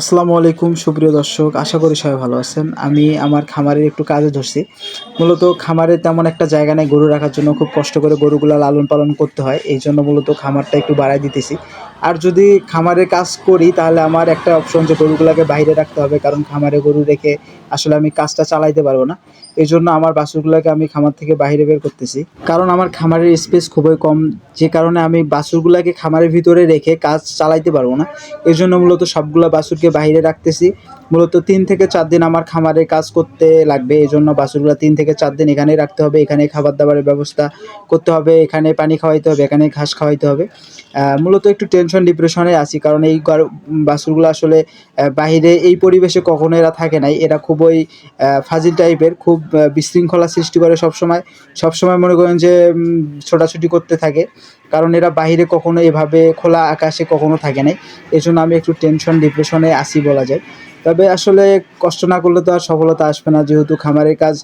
আসসালামু আলাইকুম, সুপ্রিয় দর্শক, আশা করি সবাই ভালো আছেন। আমি আমার খামারের একটু কাজে ধরছি। মূলত খামারে তেমন একটা জায়গা নেই, গরু রাখার জন্য খুব কষ্ট করে গরুগুলো লালন পালন করতে হয়। এই জন্য মূলত খামারটা একটু বাড়াই দিতেছি। আর যদি খামারে কাজ করি, তাহলে আমার একটা অপশন যে গরুগুলোকে বাইরে রাখতে হবে, কারণ খামারে গরু রেখে আসলে আমি কাজটা চালাইতে পারব না। এই জন্য আমার বাছুরগুলোকে আমি খামার থেকে বাইরে বের করতেছি। কারণ আমার খামারের স্পেস খুবই কম, যে কারণে আমি বাছুরগুলোকে খামারের ভিতরে রেখে কাজ চালাইতে পারব না। এই জন্য মূলত সবগুলো বাছুরকে বাইরে রাখতেছি। মূলত তিন থেকে চার দিন আমার খামারে কাজ করতে লাগবে এই জন্য বাছুরগুলো তিন থেকে চার দিন এখানেই রাখতে হবে। এখানে খাবার দাবারের ব্যবস্থা করতে হবে, এখানে পানি খাওয়াইতে হবে, এখানে ঘাস খাওয়াইতে হবে। মূলত একটু টেনশন ডিপ্রেশনে আছি। কারণ এই বাছুরগুলো আসলে বাইরে এই পরিবেশে কখনো এরা থাকে নাই। এরা খুবই ফাজিল টাইপের খুব বিশৃঙ্খলা সৃষ্টি করে সবসময় সবসময় মনে করেন যে ছোটাছুটি করতে থাকে। কারণ এরা বাইরে কখনো এভাবে খোলা আকাশে কখনো থাকে নাই। জন্য আমি একটু টেনশন ডিপ্রেশনে আসি বলা যায়। তবে আসলে কষ্ট না করলে তো আর সফলতা আসবে না। যেহেতু খামারের কাজ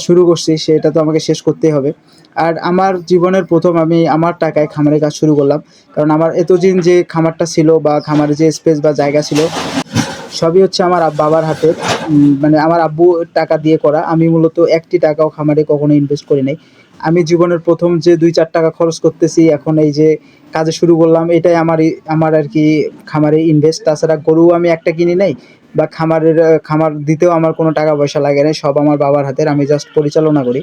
শুরু করছি, সেটা তো আমাকে শেষ করতেই হবে। আর আমার জীবনের প্রথম আমি আমার টাকায় খামারের কাজ শুরু করলাম। কারণ আমার এতদিন যে খামারটা ছিল বা খামারের যে স্পেস বা জায়গা ছিল সবই হচ্ছে আমার বাবার হাতে। মানে আমার আব্বু টাকা দিয়ে করা। আমি মূলত একটি টাকাও খামারে কখনো ইনভেস্ট করি নাই। আমি জীবনের প্রথম যে দুই চার টাকা খরচ করতেছি, এখন এই যে কাজে শুরু করলাম, এটাই আমার আমার আর কি খামারে ইনভেস্ট তাছাড়া গরু আমি একটা কিনি নাই। বা খামারের খামার দিতেও আমার কোনো টাকা পয়সা লাগে না সব আমার বাবার হাতের, আমি জাস্ট পরিচালনা করি।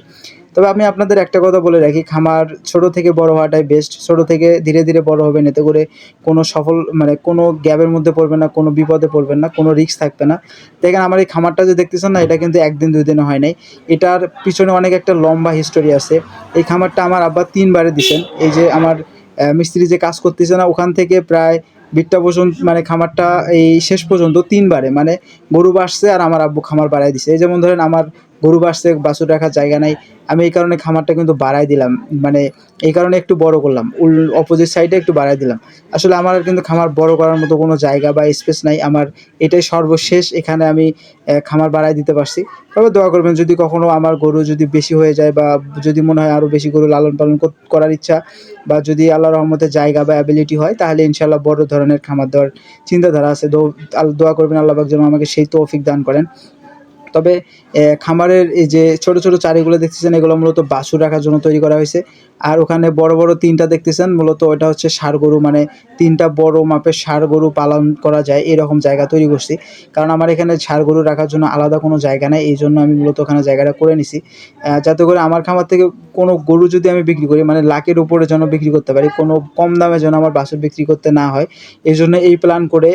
তবে আমি আপনাদের একটা কথা বলে রাখি, খামার ছোট থেকে বড় হওয়াটাই বেস্ট ছোট থেকে ধীরে ধীরে বড় হবেন, এতে করে কোনো সফল মানে কোনো গ্যাপের মধ্যে পড়বেন না, কোনো বিপদে পড়বেন না, কোনো রিস্ক থাকবে না। দেখেন আমার এই খামারটা যে দেখতেছেন না, এটা কিন্তু একদিন, দুই দিনে হয় নাই। এটার পিছনে অনেক একটা লম্বা হিস্টোরি আছে। এই খামারটা আমার আব্বা তিনবারে দিছেন। এই যে আমার মিস্ত্রি যে কাজ করতেছে না, ওখান থেকে প্রায় বিটটা পর্যন্ত মানে খামারটা এই শেষ পর্যন্ত তিনবারে মানে গরু বাসছে আর আমার আব্বু খামার বাড়াই দিছে। এই যেমন ধরেন আমার গরু বাসছে, বাছুর রাখার জায়গা নাই, আমি এই কারণে খামারটা কিন্তু বাড়াই দিলাম মানে এই কারণে একটু বড় করলাম, উল অপোজিট সাইডে একটু বাড়াই দিলাম। আসলে আমার কিন্তু খামার বড় করার মতো কোনো জায়গা বা স্পেস নাই, আমার এটাই সর্বশেষ, এখানে আমি খামার বাড়াই দিতে পারছি। তবে দোয়া করবেন, যদি কখনো আমার গরু যদি বেশি হয়ে যায় বা যদি মনে হয় আরও বেশি গরু লালন পালন করার ইচ্ছা বা যদি আল্লাহ রহমতে জায়গা বা অ্যাবিলিটি হয়, তাহলে ইনশাল্লাহ বড় খামার দেওয়ার চিন্তাধারা আছে। দোয়া করবেন, আল্লাহ পাক যেন আমাকে সেই তৌফিক দান করেন। তবে খামারের এই যে ছোট ছোট চারিগুলো দেখতেছেন, এগুলো মূলত বাছুর রাখার জন্য তৈরি করা হয়েছে। আর ওখানে বড় বড় তিনটা দেখতেছেন, মূলত ওটা হচ্ছে ষাড় গরু মানে তিনটা বড় মাপের ষাড় গরু পালন করা যায়, এরকম জায়গা তৈরি করছি। কারণ আমার এখানে ষাড় গরু রাখার জন্য আলাদা কোনো জায়গা নেই, এই জন্য আমি মূলত ওখানে জায়গাটা করে নিছি। যাতে করে আমার খামার থেকে কোনো গরু যদি আমি বিক্রি করি মানে লাখের উপরে যেন বিক্রি করতে পারি, কোনো কম দামে যেন আমার বাছুর বিক্রি করতে না হয়, এই জন্য এই প্ল্যান করে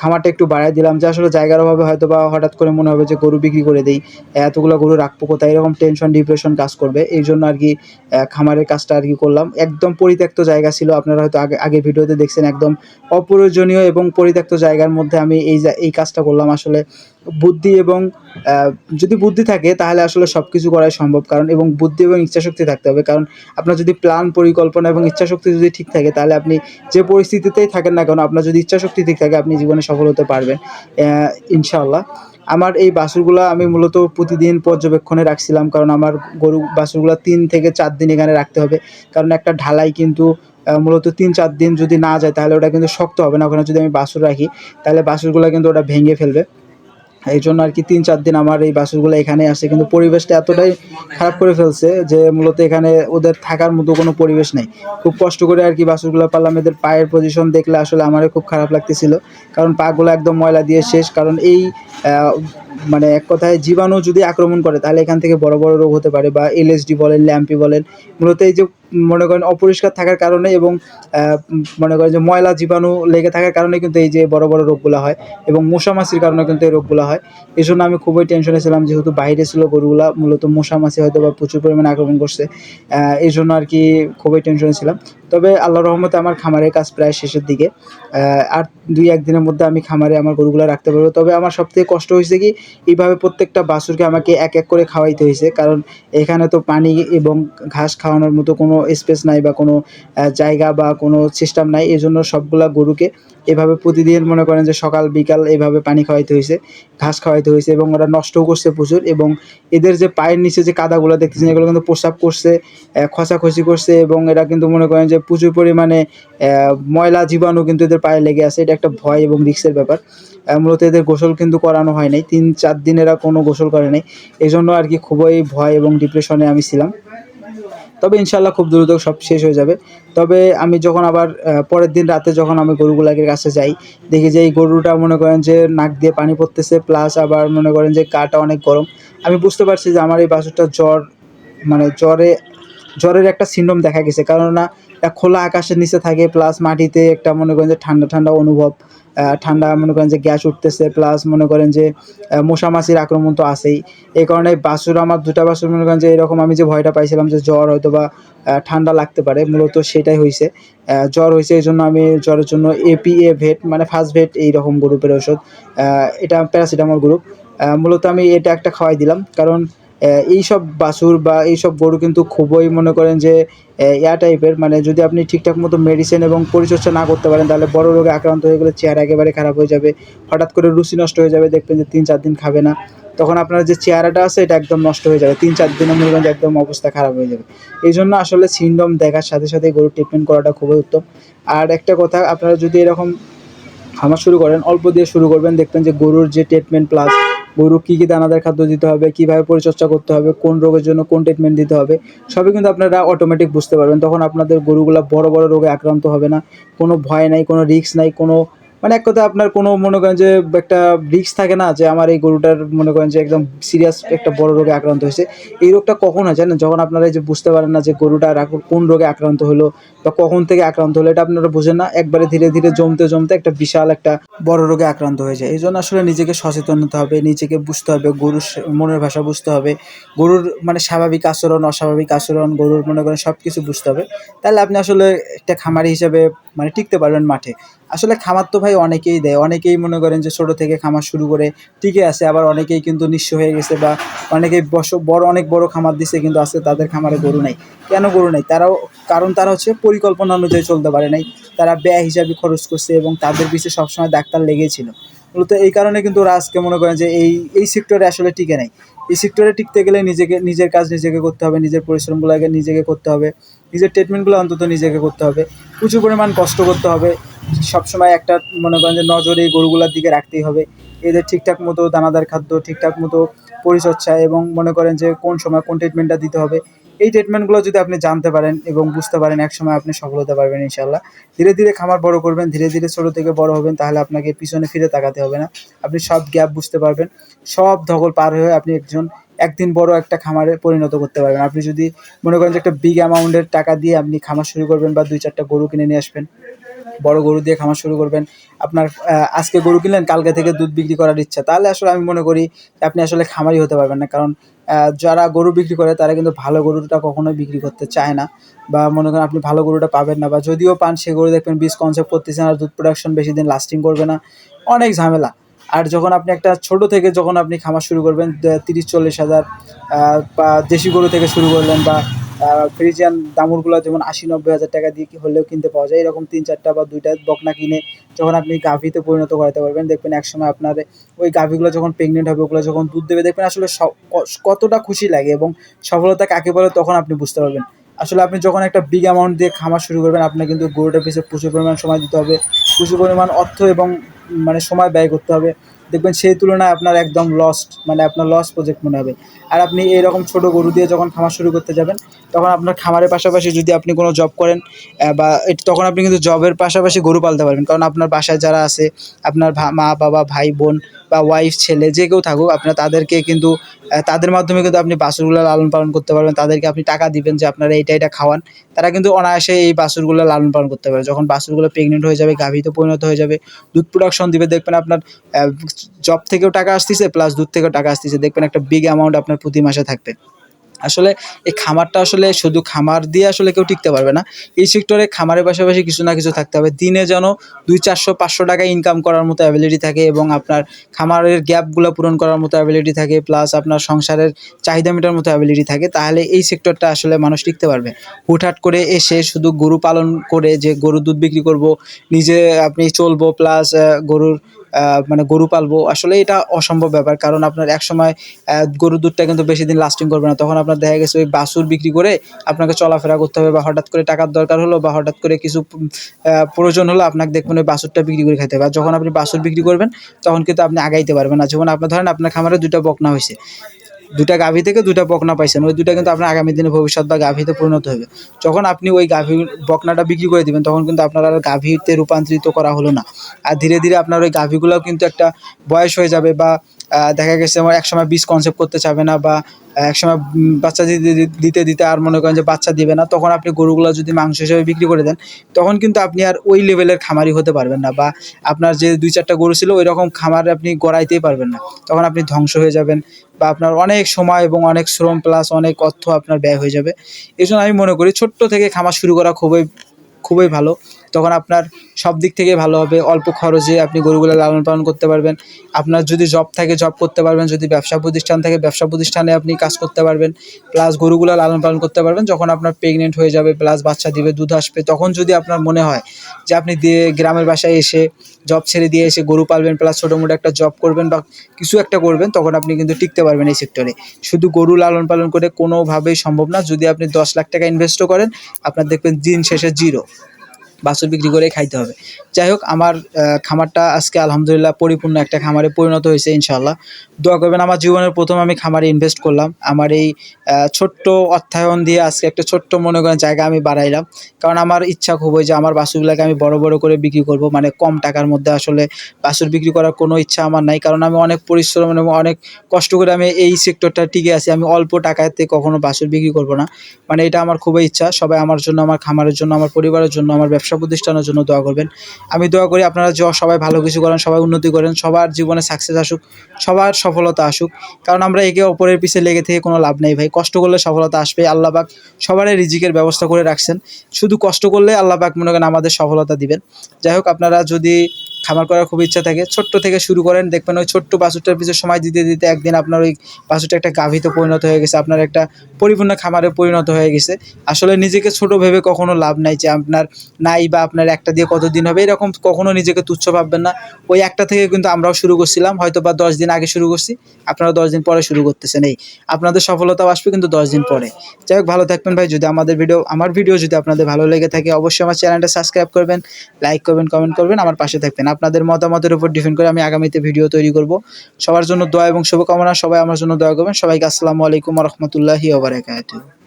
খামারটা একটু বাড়ায় দিলাম, যে আসলে জায়গার অভাবে হয়তো বা হঠাৎ করে মনে হবে যে গরু বিক্রি করে দিই। এতগুলো গরু রাখব কোথায় এরকম টেনশন ডিপ্রেশন কাজ করবে। এই জন্য আর কি খামারের কাজটা আর কি করলাম। একদম পরিত্যক্ত জায়গা ছিল, আপনারা হয়তো আগে আগে ভিডিওতে দেখছেন, একদম অপ্রয়োজনীয় এবং পরিত্যক্ত জায়গার মধ্যে আমি এই এই কাজটা করলাম। আসলে বুদ্ধি এবং যদি বুদ্ধি থাকে, তাহলে আসলে সব কিছু করাই সম্ভব। কারণ, এবং বুদ্ধি এবং ইচ্ছাশক্তি থাকতে হবে। কারণ, আপনার যদি প্ল্যান পরিকল্পনা এবং ইচ্ছাশক্তি যদি ঠিক থাকে, তাহলে আপনি যে পরিস্থিতিতেই থাকেন না কেন, আপনার যদি ইচ্ছাশক্তি ঠিক থাকে, আপনি জীবনে সফল হতে পারবেন। ইনশাআল্লাহ। আমার এই বাছুরগুলো আমি মূলত প্রতিদিন পর্যবেক্ষণে রাখছিলাম, কারণ আমার গরু বাছুরগুলো তিন থেকে চার দিন এখানে রাখতে হবে। কারণ একটা ঢালাই কিন্তু মূলত তিন চার দিন যদি না যায়, তাহলে ওটা কিন্তু শক্ত হবে না। ওখানে যদি আমি বাছুর রাখি, তাহলে বাছুরগুলো কিন্তু ওটা ভেঙে ফেলবে। এই জন্য আর কি তিন, চার দিন আমার এই বাছুরগুলো এখানে আসে, কিন্তু পরিবেশটা এতটাই খারাপ করে ফেলছে যে মূলত এখানে ওদের থাকার মতো কোনো পরিবেশ নেই। খুব কষ্ট করে আর কি বাছুরগুলো পারলাম, এদের পায়ের পজিশন দেখলে আসলে আমারও খুব খারাপ লাগতেছিল। কারণ পাগুলো একদম ময়লা দিয়ে শেষ, কারণ এই মানে এক কথায় জীবাণু যদি আক্রমণ করে, তাহলে এখান থেকে বড় বড় রোগ হতে পারে বা এলএসডি বলেন ল্যাম্পি বলেন। মূলত এই যে মনে করেন অপরিষ্কার থাকার কারণে এবং মনে করেন যে ময়লা জীবাণু লেগে থাকার কারণে কিন্তু এই যে বড় বড় রোগগুলো হয় এবং মশা মাছির কারণে কিন্তু এই রোগগুলো হয়। এই জন্য আমি খুবই টেনশনে ছিলাম যেহেতু বাইরে ছিল গরুগুলা, মূলত মশা মাছি হয়তো বা প্রচুর পরিমাণে আক্রমণ করছে। এই জন্য আর কি খুবই টেনশনে ছিলাম। তবে আল্লাহ রহমতে আমার খামারের কাজ প্রায় শেষের দিকে। আর দুই একদিনের মধ্যে আমি খামারে আমার গরুগুলো রাখতে পারব। তবে আমার সবথেকে কষ্ট হয়েছে কি, এইভাবে প্রত্যেকটা বাছুরকে আমাকে এক এক করে খাওয়াইতে হয়েছে। কারণ এখানে তো পানি এবং ঘাস খাওয়ানোর মতো কোনো স্পেস নাই বা কোনো জায়গা বা কোনো সিস্টেম নাই। এই জন্য সবগুলা গরুকে এভাবে প্রতিদিন মনে করেন যে সকাল, বিকাল এভাবে পানি খাওয়াইতে হয়েছে ঘাস খাওয়াইতে হয়েছে এবং ওরা নষ্টও করছে প্রচুর এবং এদের যে পায়ের নিচে যে কাদাগুলো দেখতেছেন, এগুলো কিন্তু প্রস্রাব করছে খসাখসি করছে এবং এরা কিন্তু মনে করেন যে প্রচুর পরিমাণে ময়লা জীবাণু কিন্তু এদের পায়ে লেগে আছে। এটা একটা ভয় এবং রিক্সের ব্যাপার। মূলত এদের গোসল কিন্তু করানো হয় নাই। তিন, চার দিন এরা কোনো গোসল করে নাই। এই জন্য আর কি খুবই ভয় এবং ডিপ্রেশনে আমি ছিলাম। তবে ইনশাল্লাহ খুব দ্রুত সব শেষ হয়ে যাবে। তবে আমি যখন আবার পরের দিন রাতে যখন আমি গরুগুলাকে কাছে যাই, দেখি যে এই গরুটা মনে করেন যে নাক দিয়ে পানি পড়তেছে প্লাস আবার মনে করেন যে গাটা অনেক গরম, আমি বুঝতে পারছি যে আমার এই বাছুরটা জ্বর মানে জ্বরে, জ্বরের একটা সিন্ড্রোম দেখা গেছে। কেননা খোলা আকাশের নিচে থাকে প্লাস মাটিতে একটা মনে করেন যে ঠান্ডা ঠান্ডা অনুভব। ঠান্ডা মনে করেন যে গ্যাস উঠতেছে প্লাস মনে করেন যে আহ, মশামাছির আক্রমণ তো আছেই। এই কারণে বাসুর আমার দুটা বাছুর মনে করেন যে এরকম আমি যে ভয়টা পাইছিলাম যে জ্বর হয়তো বা ঠান্ডা লাগতে পারে মূলত সেটাই হয়েছে জ্বর হয়েছে এই জন্য আমি জ্বরের জন্য এপিএ ভেট মানে ফার্স্ট ভেট এই রকম গ্রুপের ওষুধ এটা প্যারাসিটামল গ্রুপ মূলত আমি এটা একটা খাওয়াই দিলাম কারণ এইসব বাছুর বা এইসব গরু কিন্তু খুবই মনে করেন যে ইয়া টাইপের মানে যদি আপনি ঠিকঠাক মতো মেডিসিন এবং পরিচর্যা না করতে পারেন, তাহলে বড় রোগে আক্রান্ত হয়ে গেলে চেহারা একেবারে খারাপ হয়ে যাবে। হঠাৎ করে রুচি নষ্ট হয়ে যাবে, দেখবেন যে তিন চার দিন খাবে না। তখন আপনার যে চেহারাটা আছে, এটা একদম নষ্ট হয়ে যাবে। তিন চার দিনের করেন একদম অবস্থা খারাপ হয়ে যাবে। এই জন্য আসলে সিন্ডম দেখার সাথে সাথে গরুর ট্রিটমেন্ট করাটা খুবই উত্তম। আর একটা কথা, আপনারা যদি এরকম খামার শুরু করেন, অল্প দিয়ে শুরু করবেন, দেখবেন যে গরুর যে ট্রিটমেন্ট প্লাস গরু কী কী দানাদার খাদ্য দিতে হবে, কীভাবে পরিচর্যা করতে হবে, কোন রোগের জন্য কোন ট্রিটমেন্ট দিতে হবে, সবই কিন্তু আপনারা অটোমেটিক বুঝতে পারবেন। তখন আপনাদের গরুগুলো বড় বড় রোগে আক্রান্ত হবে না। কোনো ভয় নাই, কোনো রিস্ক নাই, কোনো মানে এক কথা আপনার কোনো মনে করেন যে একটা রিস্ক থাকে না যে আমার এই গরুটার মনে করেন যে একদম সিরিয়াস একটা বড় রোগে আক্রান্ত হয়েছে। এই রোগটা কখন হয় জানেন? যখন আপনারা এই যে বুঝতে পারেন না যে গরুটা কোন রোগে আক্রান্ত হলো বা কখন থেকে আক্রান্ত হলো, এটা আপনারা বোঝেন না। একবারে ধীরে ধীরে জমতে জমতে একটা বিশাল একটা বড় রোগে আক্রান্ত হয়ে যায়। এই জন্য আসলে নিজেকে সচেতন হতে হবে, নিজেকে বুঝতে হবে, গরুর মনের ভাষা বুঝতে হবে, গরুর মানে স্বাভাবিক আচরণ, অস্বাভাবিক আচরণ, গরুর মনে করেন সব কিছু বুঝতে হবে। তাহলে আপনি আসলে একটা খামারি হিসাবে মানে টিকতে পারবেন মাঠে। আসলে খামার তো ভাই অনেকেই দেয়। অনেকেই মনে করেন যে ছোট থেকে খামার শুরু করে টিকে আছে, আবার অনেকেই কিন্তু নিঃস্ব হয়ে গেছে বা অনেকেই বস বড়, অনেক বড় খামার দিছে কিন্তু আজকে তাদের খামারে গরু নাই। কেন গরু নাই? তারাও, কারণ তারা হচ্ছে পরিকল্পনা অনুযায়ী চলতে পারে নাই। তারা ব্যয় হিসাবে খরচ করছে এবং তাদের পিছিয়ে সবসময় ডাক্তার লেগেছিল মূলত এই কারণে কিন্তু ওরা আজকে মনে করেন যে এই এই সেক্টরে আসলে টিকে নাই। এই সেক্টরে টিকতে গেলে নিজেকে, নিজের কাজ নিজেকে করতে হবে, নিজের পরিশ্রমগুলো আগে নিজেকে করতে হবে। নিজের ট্রিটমেন্টগুলো অন্তত নিজেকে করতে হবে। প্রচুর পরিমাণ কষ্ট করতে হবে। সবসময় একটা মনে করেন যে নজরে এই গরুগুলোর দিকে রাখতেই হবে। এদের ঠিকঠাক মতো দানাদার খাদ্য, ঠিকঠাক মতো পরিচর্যা এবং মনে করেন যে কোন সময় কোন ট্রিটমেন্টটা দিতে হবে। এই ট্রিটমেন্টগুলো যদি আপনি জানতে পারেন এবং বুঝতে পারেন এক সময় আপনি সফল হতে পারবেন ইনশাল্লাহ ধীরে ধীরে খামার বড় করবেন, ধীরে ধীরে ছোটো থেকে বড় হবেন, তাহলে আপনাকে পিছনে ফিরে তাকাতে হবে না। আপনি সব গ্যাপ বুঝতে পারবেন। সব ধকল পার হয়ে আপনি একজন একদিন বড় একটা খামারে পরিণত করতে পারবেন। আপনি যদি মনে করেন যে একটা বিগ অ্যামাউন্টের টাকা দিয়ে আপনি খামার শুরু করবেন বা দুই চারটা গরু কিনে নিয়ে আসবেন, বড় গরু দিয়ে খামার শুরু করবেন, আপনার আজকে গরু কিনলেন, কালকে থেকে দুধ বিক্রি করার ইচ্ছা, তাহলে আসলে আমি মনে করি আপনি আসলে খামারি হতে পারবেন না। কারণ যারা গরু বিক্রি করে, তারা কিন্তু ভালো গরুটা কখনোই বিক্রি করতে চায় না বা মনে করেন আপনি ভালো গরুটা পাবেন না বা যদিও পান, সে গরু দেখবেন বীজ কনসেপ্ট করতেছেন আর দুধ প্রোডাকশন বেশি দিন লাস্টিং করবে না, অনেক ঝামেলা। আর যখন আপনি একটা ছোট থেকে যখন আপনি খামার শুরু করবেন তিরিশ, চল্লিশ হাজার বা দেশি গরু থেকে শুরু করলেন বা ফ্রিজিয়ান দামুরগুলো যেমন আশি, নব্বই হাজার টাকা দিয়ে হলেও কিনতে পাওয়া যায়, এরকম তিন, চারটা বা দুইটা বকনা কিনে যখন আপনি গাভীতে পরিণত করাতে পারবেন, দেখবেন একসময় আপনার ওই গাভীগুলো যখন প্রেগনেন্ট হবে, ওগুলো যখন দুধ দেবে, দেখবেন আসলে কতটা খুশি লাগে এবং সফলতা কাকে বলে তখন আপনি বুঝতে পারবেন। আসলে আপনি যখন একটা বিগ অ্যামাউন্ট দিয়ে খামার শুরু করবেন আপনার কিন্তু গরুটার পিছিয়ে প্রচুর পরিমাণ সময় দিতে হবে, প্রচুর পরিমাণ অর্থ এবং মানে সময় ব্যয় করতে হবে। দেখবেন সেই তুলনায় আপনার একদম লস্ট মানে আপনার লস প্রজেক্ট মনে হবে। আর আপনি এরকম ছোট গরু দিয়ে যখন খামার শুরু করতে যাবেন তখন আপনার খামারের পাশাপাশি যদি আপনি কোনো জব করেন বা তখন আপনি কিন্তু জবের পাশাপাশি গরু পালতে পারবেন। কারণ আপনার বাসায় যারা আছে, আপনার মা, বাবা, ভাই, বোন বা ওয়াইফ ছেলে, যে কেউ থাকুক, আপনার তাদেরকে কিন্তু তাদের মাধ্যমে কিন্তু আপনি বাছুরগুলো লালন পালন করতে পারবেন। তাদেরকে আপনি টাকা দিবেন যে আপনারা এইটা এটা খাওয়ান। তারা কিন্তু অনায়াসে এই বাছুরগুলো লালন পালন করতে পারে যখন বাছুরগুলো প্রেগনেন্ট হয়ে যাবে, গাভীতে পরিণত হয়ে যাবে, দুধ প্রোডাকশন দিবে, দেখবেন আপনার জব থেকেও টাকা আসতেছে প্লাস দুধ থেকেও টাকা আসতেছে। দেখবেন একটা বিগ অ্যামাউন্ট আপনার প্রতি মাসে থাকবে। আসলে এই খামারটা আসলে শুধু খামার দিয়ে আসলে কেউ টিকতে পারবে না। এই সেক্টরে খামারের পাশাপাশি কিছু না কিছু থাকতে হবে। দিনে যেন দুই, চারশো, পাঁচশো টাকা ইনকাম করার মতো অ্যাবিলিটি থাকে এবং আপনার খামারের গ্যাপগুলো পূরণ করার মতো অ্যাবিলিটি থাকে প্লাস আপনার সংসারের চাহিদা মেটার মতো অ্যাবিলিটি থাকে, তাহলে এই সেক্টরটা আসলে মানুষ টিকতে পারবে। হুটহাট করে এসে শুধু গরু পালন করে যে গরুর দুধ বিক্রি করব, নিজে আপনি চলবো প্লাস গরুর মানে গরু পালবো, আসলে এটা অসম্ভব ব্যাপার। কারণ আপনার এক সময় গরুর দুধটা কিন্তু বেশি দিন লাস্টিং করবে না। তখন আপনার দেখা গেছে ওই বাসুর বিক্রি করে আপনাকে চলাফেরা করতে হবে বা হঠাৎ করে টাকার দরকার হলো বা হঠাৎ করে কিছু প্রয়োজন হলো আপনাকে দেখবেন ওই বাসুরটা বিক্রি করে খেতে হবে। যখন আপনি বাসুর বিক্রি করবেন, তখন কিন্তু আপনি আগাইতে পারবেন না। যখন আপনার, ধরেন আপনার খামারে দুটো বকনা হয়েছে দুটা গাভী থেকে দুটা বকনা পাইছেন। ওই দুটা কিন্তু আপনার আগামী দিনে ভবিষ্যৎ বা গাভীতে পরিণত হবে। যখন আপনি ওই গাভী বকনাটা বিক্রি করে দিবেন, তখন কিন্তু আপনার আর গাভীতে রূপান্তরিত করা হলো না। আর ধীরে ধীরে আপনার ওই গাভীগুলোও কিন্তু একটা বয়স হয়ে যাবে বা দেখা গেছে আমার একসময় বীজ কনসেপ্ট করতে চাবে না বা একসময় বাচ্চা দিতে, দিতে- দিতে দিতে আর মনে করেন যে বাচ্চা দিবে না, তখন আপনি গরুগুলো যদি মাংস হিসেবে বিক্রি করে দেন, তখন কিন্তু আপনি আর ওই লেভেলের খামারি হতে পারবেন না বা আপনার যে দুই চারটা গরু ছিল ওই রকম খামার আপনি গড়াইতেই পারবেন না। তখন আপনি ধ্বংস হয়ে যাবেন বা আপনার অনেক সময় এবং অনেক শ্রম প্লাস অনেক অর্থ আপনার ব্যয় হয়ে যাবে। এই জন্য আমি মনে করি ছোট্ট থেকে খামার শুরু করা খুবই খুবই ভালো। তখন আপনার সব দিক থেকে ভালো হবে। অল্প খরচে আপনি গরুগুলো লালন পালন করতে পারবেন। আপনার যদি জব থাকে জব করতে পারবেন। যদি ব্যবসা প্রতিষ্ঠান থাকে, ব্যবসা প্রতিষ্ঠানে আপনি কাজ করতে পারবেন। প্লাস গরুগুলো লালন পালন করতে পারবেন। যখন আপনার প্রেগনেন্ট হয়ে যাবে প্লাস বাচ্চা দিবে, দুধ আসবে, তখন যদি আপনার মনে হয় যে আপনি দিয়ে গ্রামের বাসায় এসে জব ছেড়ে দিয়ে এসে গরু পালবেন প্লাস ছোটো মোটো একটা জব করবেন বা কিছু একটা করবেন, তখন আপনি কিন্তু টিকতে পারবেন এই সেক্টরে শুধু গরু লালন পালন করে কোনোভাবেই সম্ভব না। যদি আপনি দশ লাখ টাকা ইনভেস্টও করেন, আপনার দেখবেন দিন শেষে জিরো বাছুর বিক্রি করে খাইতে হবে। যাই হোক আমার খামারটা আজকে আলহামদুলিল্লাহ পরিপূর্ণ একটা খামারে পরিণত হয়েছে ইনশাল্লাহ দোয়া করবেন, আমার জীবনের প্রথম আমি খামারে ইনভেস্ট করলাম। আমার এই ছোট্ট অর্থায়ন দিয়ে আজকে একটা ছোট্ট মনে করেন জায়গা আমি বাড়াইলাম। কারণ আমার ইচ্ছা খুব যে আমার বাছুরগুলোকে আমি বড় বড় করে বিক্রি করব। মানে কম টাকার মধ্যে আসলে বাছুর বিক্রি করার কোনো ইচ্ছা আমার নাই। কারণ আমি অনেক পরিশ্রম এবং অনেক কষ্ট করে আমি এই সেক্টরটা টিকে আছি। আমি অল্প টাকাতে কখনো বাছুর বিক্রি করব না। মানে এটা আমার খুবই ইচ্ছা। সবাই আমার জন্য, আমার খামারের জন্য, আমার পরিবারের জন্য, আমার ব্যবসা প্রতিষ্ঠানের জন্য দোয়া করবেন। আমি দোয়া করি আপনারা সবাই ভালো কিছু করেন, সবাই উন্নতি করেন, সবার জীবনে সাকসেস আসুক, সবার সফলতা আসুক। কারণ আমরা একে অপরের পিছিয়ে লেগে থেকে কোনো লাভ নেই ভাই, কষ্ট করলে সফলতা আসবে, আল্লাহ পাক সবারই রিজিকের ব্যবস্থা করে রাখছেন। শুধু কষ্ট করলে আল্লাহ পাক মনে করেন আমাদের সফলতা দিবেন। যাই হোক, আপনারা যদি খামার করার খুব ইচ্ছা থাকে। ছোট্ট থেকে শুরু করেন, দেখবেন ওই ছোট্ট বাছুরটার পিছনে সময় দিতে দিতে একদিন আপনার ওই বাছুরটা একটা গাভীতে পরিণত হয়ে গেছে, আপনার একটা পরিপূর্ণ খামারে পরিণত হয়ে গেছে। আসলে নিজেকে ছোট ভেবে কখনো লাভ নাই যে আপনার নাই বা আপনার একটা দিয়ে কতদিন হবে, এরকম কখনো নিজেকে তুচ্ছ ভাববেন না। ওই একটা থেকে কিন্তু আমরাও শুরু করছিলাম হয়তো বা দশ দিন আগে শুরু করছি আপনারা দশ দিন পরে শুরু করতেছেন। এই আপনাদের সফলতাও আসবে কিন্তু দশ দিন পরে। যাই হোক, ভালো থাকবেন ভাই, যদি আমাদের ভিডিও, আমার ভিডিও যদি আপনাদের ভালো লেগে থাকে, অবশ্যই আমার চ্যানেলটা সাবস্ক্রাইব করবেন, লাইক করবেন, কমেন্ট করবেন, আমার পাশে থাকবেন। আপনাদের মতামতের উপর ডিপেন্ড করে আমি আগামীতে ভিডিও তৈরি করব। সবার জন্য দোয়া এবং শুভকামনা, সবাই আমার জন্য দোয়া করবেন। সবাইকে আসসালামু আলাইকুম রহমতুল্লাহি ওবরাকাতুহ